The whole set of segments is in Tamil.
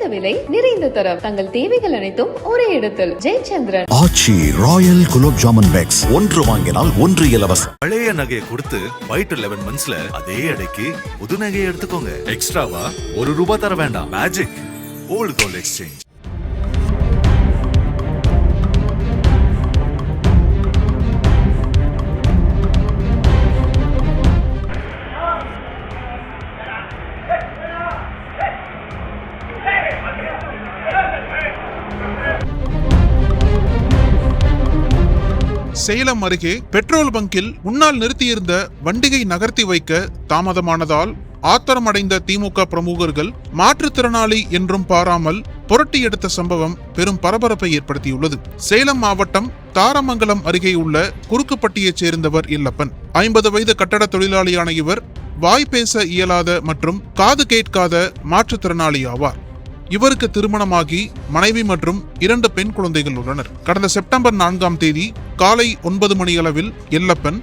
குறைந்த விலை நிறைந்த தரம். தங்கள் தேவைகள் அனைத்தும் ஒரே இடத்தில். Jayachandran. Aachi royal gulab jamun packs. ஒன்று வாங்கினால் ஒன்று இலவசம். பழைய நகையை கொடுத்து ஒயிட் லெவன் மந்த்ஸ்ல அதே அடைக்கு புது நகையை எடுத்துக்கோங்க. எக்ஸ்ட்ராவா ஒரு ரூபாய் தர வேண்டாம். Magic old gold exchange Salem அருகே பெட்ரோல் பங்கில் முன்னால் நிறுத்தியிருந்த வண்டியை நகர்த்தி வைக்க தாமதமானதால் ஆத்திரமடைந்த திமுக பிரமுகர்கள் மாற்றுத்திறனாளி என்றும் பாராமல் புரட்டி எடுத்த சம்பவம் பெரும் பரபரப்பை ஏற்படுத்தியுள்ளது. சேலம் மாவட்டம் தாரமங்கலம் அருகே உள்ள குறுக்குப்பட்டியைச் சேர்ந்தவர் இல்லப்பன். ஐம்பது வயது கட்டட தொழிலாளியான இவர் வாய் பேச இயலாத மற்றும் காது கேட்காத மாற்றுத்திறனாளி ஆவார். இவருக்கு திருமணமாகி மனைவி மற்றும் இரண்டு பெண் குழந்தைகள் உள்ளனர். கடந்த செப்டம்பர் நான்காம் தேதி காலை ஒன்பது மணியளவில் எல்லப்பன்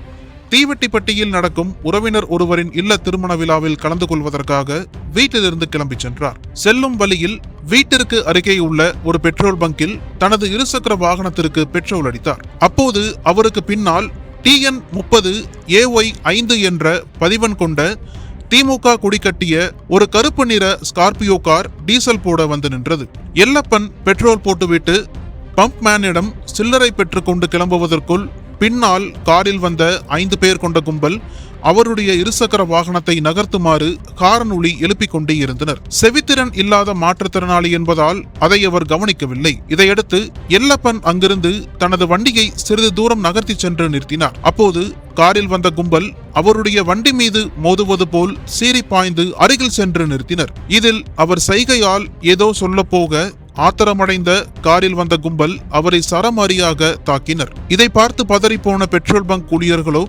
தீவெட்டிப்பட்டியில் நடக்கும் உறவினர் ஒருவரின் இல்ல திருமண விழாவில் கலந்து கொள்வதற்காக வீட்டிலிருந்து கிளம்பிச் சென்றார். செல்லும் வழியில் வீட்டிற்கு அருகே உள்ள ஒரு பெட்ரோல் பங்கில் தனது இருசக்கர வாகனத்திற்கு பெட்ரோல் அடித்தார். அப்போது அவருக்கு பின்னால் டிஎன் முப்பது ஏஒய் ஐந்து என்ற பதிவன் கொண்ட திமுக குடிக்கட்டிய கட்டிய ஒரு கருப்பு நிற ஸ்கார்பியோ கார் டீசல் போட வந்து நின்றது. எல்லப்பன் பெட்ரோல் போட்டுவிட்டு பம்ப் மேனிடம் சில்லறை பெற்றுக்கொண்டு கிளம்புவதற்குள் பின்னால் காரில் வந்த ஐந்து பேர் கொண்ட கும்பல் அவருடைய இருசக்கர வாகனத்தை நகர்த்துமாறு காரன் ஒளி எழுப்பிக் கொண்டே இருந்தனர். செவித்திறன் இல்லாத மாற்றுத்திறனாளி என்பதால் அதை அவர் கவனிக்கவில்லை. இதையடுத்து எல்லப்பன் அங்கிருந்து தனது வண்டியை சிறிது தூரம் நகர்த்தி சென்று நிறுத்தினார். அப்போது காரில் வந்த கும்பல் அவருடைய வண்டி மீது மோதுவது போல் சீறி பாய்ந்து அருகில் சென்று நிறுத்தினர். இதில் அவர் சைகையால் ஏதோ சொல்லப்போக ஆத்திரமடைந்த காரில் வந்த கும்பல் அவரை சரமாரியாக தாக்கினர். இதை பார்த்து பதறிப்போன பெட்ரோல் பங்க் ஊழியர்களோ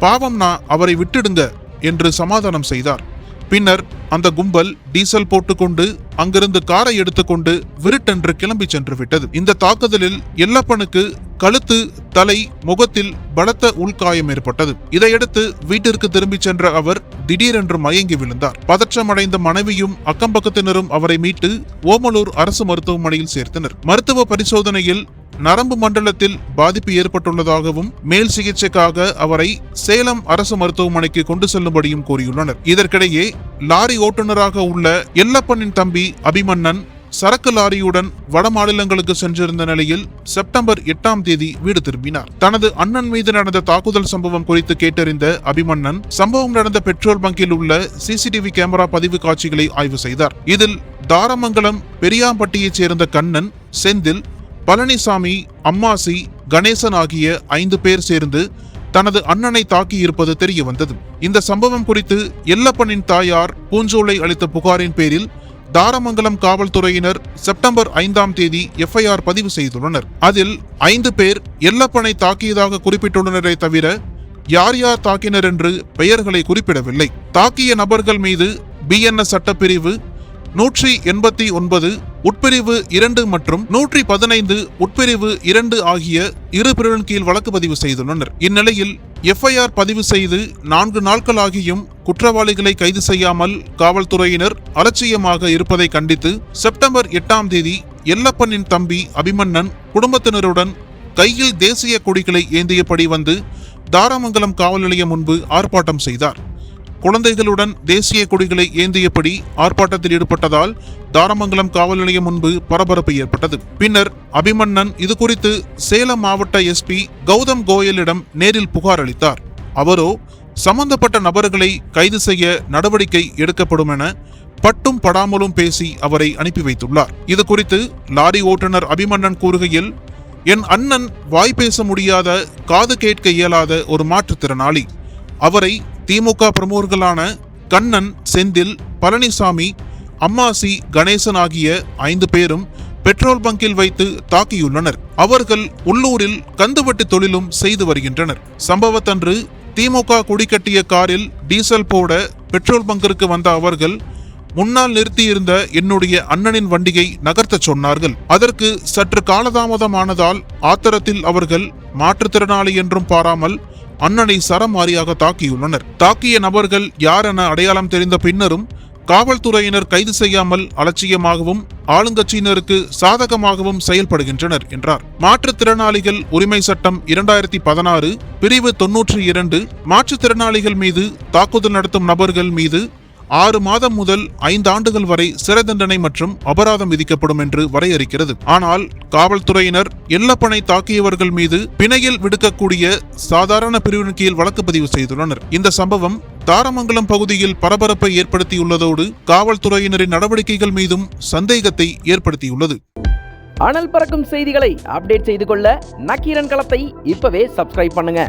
பாவம்னா அவரை விட்டுடுங்க என்று சமாதானம் செய்தார். பின்னர் அந்த கும்பல் டீசல் போட்டுக்கொண்டு அங்கிருந்து காரை எடுத்துக்கொண்டு விருட்டென்று கிளம்பி சென்று விட்டது இந்த தாக்குதலில் எல்லப்பனுக்கு கழுத்து தலை முகத்தில் பலத்த உள்காயம் ஏற்பட்டது. இதையடுத்து வீட்டிற்கு திரும்பிச் சென்ற அவர் திடீரென்று மயங்கி விழுந்தார். பதற்றமடைந்த மனைவியும் அக்கம்பக்கத்தினரும் அவரை மீட்டு ஓமலூர் அரசு மருத்துவமனையில் சேர்த்தனர். மருத்துவ பரிசோதனையில் நரம்பு மண்டலத்தில் பாதிப்பு ஏற்பட்டுள்ளதாகவும் மேல் சிகிச்சைக்காக அவரை சேலம் அரசு மருத்துவமனைக்கு கொண்டு செல்லும்படியும் கூறியுள்ளனர். இதற்கிடையே லாரி ஓட்டுநராக உள்ள எல்லப்பனின் தம்பி அபிமன்னன் சரக்கு லாரியுடன் வட மாநிலங்களுக்கு சென்றிருந்த நிலையில் செப்டம்பர் எட்டாம் தேதி வீடு திரும்பினார். தனது அண்ணன் மீது நடந்த தாக்குதல் சம்பவம் குறித்து கேட்டறிந்த அபிமன்னன் சம்பவம் நடந்த பெட்ரோல் பங்கில் உள்ள சிசிடிவி கேமரா பதிவு காட்சிகளை ஆய்வு செய்தார். இதில் தாரமங்கலம் பெரியாம்பட்டியைச் சேர்ந்த கண்ணன் செந்தில் பழனிசாமி அம்மாசி கணேசன் ஆகிய ஐந்து பேர் சேர்ந்து தனது அண்ணனை தாக்கியிருப்பது தெரிய வந்தது இந்த சம்பவம் குறித்து எல்லப்பனின் தாயார் பூஞ்சோலை அளித்த புகாரின் பேரில் தாரமங்கலம் காவல்துறையினர் செப்டம்பர் ஐந்தாம் தேதி எஃப்ஐஆர் பதிவு செய்துள்ளனர். அதில் ஐந்து பேர் எல்லப்பனை தாக்கியதாக குறிப்பிட்டுள்ளனரே தவிர யார் யார் தாக்கினர் என்று பெயர்களை குறிப்பிடவில்லை. தாக்கிய நபர்கள் மீது பிஎன்எஸ் சட்டப்பிரிவு நூற்றி எண்பத்தி ஒன்பது உட்பிரிவு இரண்டு மற்றும் நூற்றி பதினைந்து உட்பிரிவு இரண்டு ஆகிய இரு பிரிவின் கீழ் வழக்கு பதிவு செய்துள்ளனர். இந்நிலையில் எஃப்ஐஆர் பதிவு செய்து நான்கு நாட்கள் ஆகியும் குற்றவாளிகளை கைது செய்யாமல் காவல்துறையினர் அலட்சியமாக இருப்பதை கண்டித்து செப்டம்பர் எட்டாம் தேதி எல்லப்பனின் தம்பி அபிமன்னன் குடும்பத்தினருடன் கையில் தேசிய கொடிகளை ஏந்தியபடி வந்து தாராமங்கலம் காவல் நிலையம் முன்பு ஆர்ப்பாட்டம் செய்தார். குழந்தைகளுடன் தேசிய கொடிகளை ஏந்தியபடி ஆர்ப்பாட்டத்தில் ஈடுபட்டதால் தாரமங்கலம் காவல் நிலையம் முன்பு பரபரப்பு ஏற்பட்டது. பின்னர் அபிமன்னன் இது குறித்து சேலம் மாவட்ட எஸ்பி கௌதம் கோயலிடம் நேரில் புகார் அளித்தார். அவரோ சம்பந்தப்பட்ட நபர்களை கைது செய்ய நடவடிக்கை எடுக்கப்படும் என பட்டும் படாமலும் பேசி அவரை அனுப்பி வைத்துள்ளார். இது குறித்து லாரி ஓட்டுநர் அபிமன்னன் கூறுகையில் என் அண்ணன் வாய் பேச முடியாத காது கேட்க இயலாத ஒரு மாற்றுத்திறனாளி. அவரை திமுக பிரமுகர்களான கண்ணன் செந்தில் பழனிசாமி அம்மாசி கணேசன் ஆகிய ஐந்து பேரும் பெட்ரோல் பங்கில் வைத்து தாக்கியுள்ளனர். அவர்கள் உள்ளூரில் கந்துவட்டி தொழிலும் செய்து வருகின்றனர். சம்பவத்தன்று திமுக குடிக்கட்டிய காரில் டீசல் போட பெட்ரோல் பங்கிற்கு வந்த அவர்கள் முன்னால் நிறுத்தியிருந்த என்னுடைய அண்ணனின் வண்டியை நகர்த்தச் சொன்னார்கள். அதற்கு சற்று காலதாமதமானதால் ஆத்திரத்தில் அவர்கள் மாற்றுத்திறனாளி என்றும் பாராமல் அண்ணனை சரமாரியாக தாக்கியுள்ளனர். தாக்கிய நபர்கள் யார் என அடையாளம் தெரிந்த பின்னரும் காவல்துறையினர் கைது செய்யாமல் அலட்சியமாகவும் ஆளுங்கட்சியினருக்கு சாதகமாகவும் செயல்படுகின்றனர் என்றார். மாற்றுத்திறனாளிகள் உரிமை சட்டம் இரண்டாயிரத்தி பதினாறு பிரிவு தொன்னூற்றி இரண்டு மாற்றுத்திறனாளிகள் மீது தாக்குதல் நடத்தும் நபர்கள் மீது ஆறு மாதம் முதல் ஐந்து ஆண்டுகள் வரை சிறை தண்டனை மற்றும் அபராதம் விதிக்கப்படும் என்று வரையறுக்கிறது. ஆனால் காவல்துறையினர் எல்லப்பனை தாக்கியவர்கள் மீது பிணையில் விடுக்கக்கூடிய சாதாரண பிரிவின் கீழ் வழக்கு பதிவு செய்துள்ளனர். இந்த சம்பவம் தாரமங்கலம் பகுதியில் பரபரப்பை ஏற்படுத்தியுள்ளதோடு காவல்துறையினரின் நடவடிக்கைகள் மீதும் சந்தேகத்தை ஏற்படுத்தியுள்ளது. அனல் பறக்கும் செய்திகளை அப்டேட் செய்து கொள்ள நக்கீரன் களத்தை இப்பவே சப்ஸ்கிரைப் பண்ணுங்க.